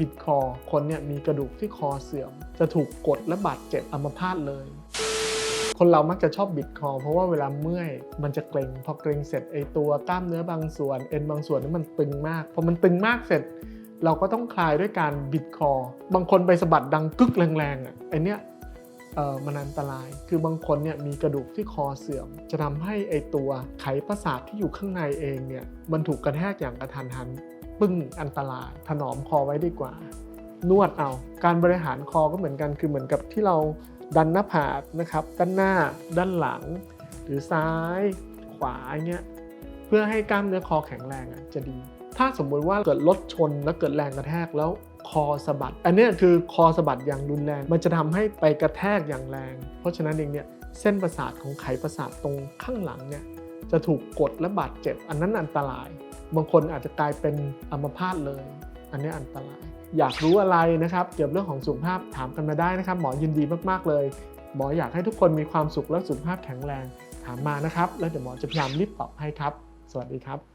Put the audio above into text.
บิดคอ คนเนี่ยมีกระดูกที่คอเสื่อม จะถูกกดและบาดเจ็บอัมพาตเลย คนเรามักจะชอบบิดคอ เพราะว่าเวลาเมื่อยมันจะเกร็งพอเกร็งเสร็จไอตัวกล้ามเนื้อบางส่วนเอ็นบางส่วนนั้นมันตึงมากพอมันตึงมากเสร็จ เราก็ต้องคลายด้วยการบิดคอ บางคนไปสะบัดดังกึกแรงๆอะไอเนี้ยเออมันอันตราย คือบางคนเนี่ยมีกระดูกที่คอเสื่อม จะทำให้ไอตัวไขประสาทที่อยู่ข้างในเองเนี่ยมันถูกกระแทกอย่างกระทันหัน ปึ้งอันตราย ถนอมคอไว้ดีกว่า นวดเอา การบริหารคอก็เหมือนกันคือเหมือนกับที่เราดันหน้าผากนะครับ ด้านหน้า ด้านหลัง หรือซ้าย ขวาเงี้ยเพื่อให้กล้ามเนื้อคอแข็งแรงอะจะดี ถ้าสมมุติว่าเกิดรถชนแล้วเกิดแรงกระแทกแล้วคอสะบัด อันเนี้ยคือคอสะบัดอย่างรุนแรง มันจะทำให้ไปกระแทกอย่างแรง เพราะฉะนั้นเองเนี่ยเส้นประสาทของไขประสาทตรงข้างหลังเนี่ยจะถูกกดและบาดเจ็บ อันนั้นอันตราย บางคนอาจจะกลายเป็นอัมพาตเลย อันนี้อันตราย อยากรู้อะไรนะครับ เกี่ยวกับเรื่องของสุขภาพถามกันมาได้นะครับ หมอยินดีมากๆเลย หมออยากให้ทุกคนมีความสุขและสุขภาพแข็งแรงถามมานะครับ แล้วเดี๋ยวหมอจะพยายามรีบตอบให้ครับ สวัสดีครับ